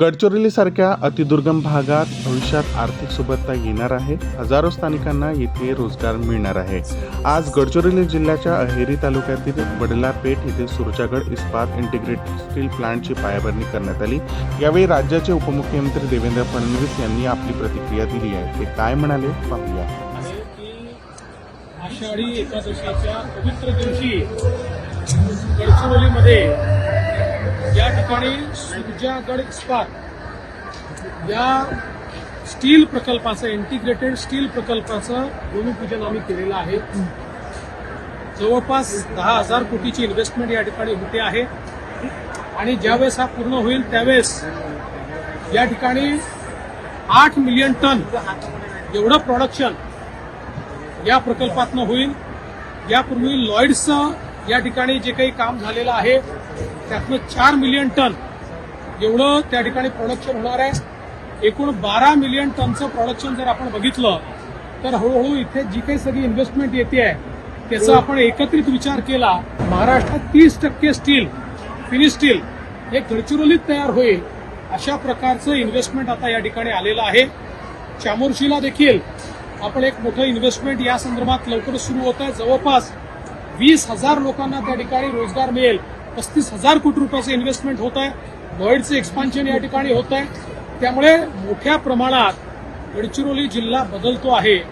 गडचिरोलीसारख्या अतिदुर्गम भागात भविष्यात आर्थिक सुबत्ता येणार आहे. हजारो स्थानिकांना येथे रोजगार मिळणार आहे. आज गडचिरोली जिल्ह्याच्या अहेरी तालुक्यातील वडलापेठ येथे सुरजागड इस्पात इंटिग्रेटेड स्टील प्लांटची पायाभरणी करण्यात आली. यावेळी राज्याचे उपमुख्यमंत्री देवेंद्र फडणवीस यांनी आपली प्रतिक्रिया दिली आहे. ते काय म्हणाले पाहूया. आषाढी एकादशीच्या पवित्र दिवशी गडचिरोलीमध्ये या ठिकाणी सुरजागड इस्पात या स्टील प्रकल्पाचं इंटिग्रेटेड स्टील प्रकल्पाचं भूमिपूजन आम्ही केलेलं आहे. जवळपास दहा हजार कोटीची इन्व्हेस्टमेंट या ठिकाणी होते आहे. आणि ज्यावेळेस हा पूर्ण होईल त्यावेळेस या ठिकाणी आठ मिलियन टन एवढं प्रोडक्शन या प्रकल्पातनं होईल. यापूर्वी लॉईड्सचं या ठिकाणी जे काही काम झालेलं आहे त्यातनं चार मिलियन टन एवढं त्या ठिकाणी प्रोडक्शन होणार आहे. एकूण बारा मिलियन टनचं प्रोडक्शन जर आपण बघितलं तर हळूहळू इथे जी काही सगळी इन्व्हेस्टमेंट येते आहे त्याचा आपण एकत्रित विचार केला महाराष्ट्रात तीस टक्के स्टील फिनिश स्टील हे गडचिरोलीत तयार होईल अशा प्रकारचं इन्व्हेस्टमेंट आता या ठिकाणी आलेलं आहे. चामोर्शीला देखील आपण एक मोठं इन्व्हेस्टमेंट या संदर्भात लवकरच सुरू होत आहे. जवळपास वीस हजार लोकांना त्या ठिकाणी रोजगार मिळेल. पस्तीस हजार कोटी रुपयाचं इन्व्हेस्टमेंट होत आहे. नॉईडचं एक्सपान्शन या ठिकाणी होत आहे. त्यामुळे मोठ्या प्रमाणात गडचिरोली जिल्हा बदलतो आहे.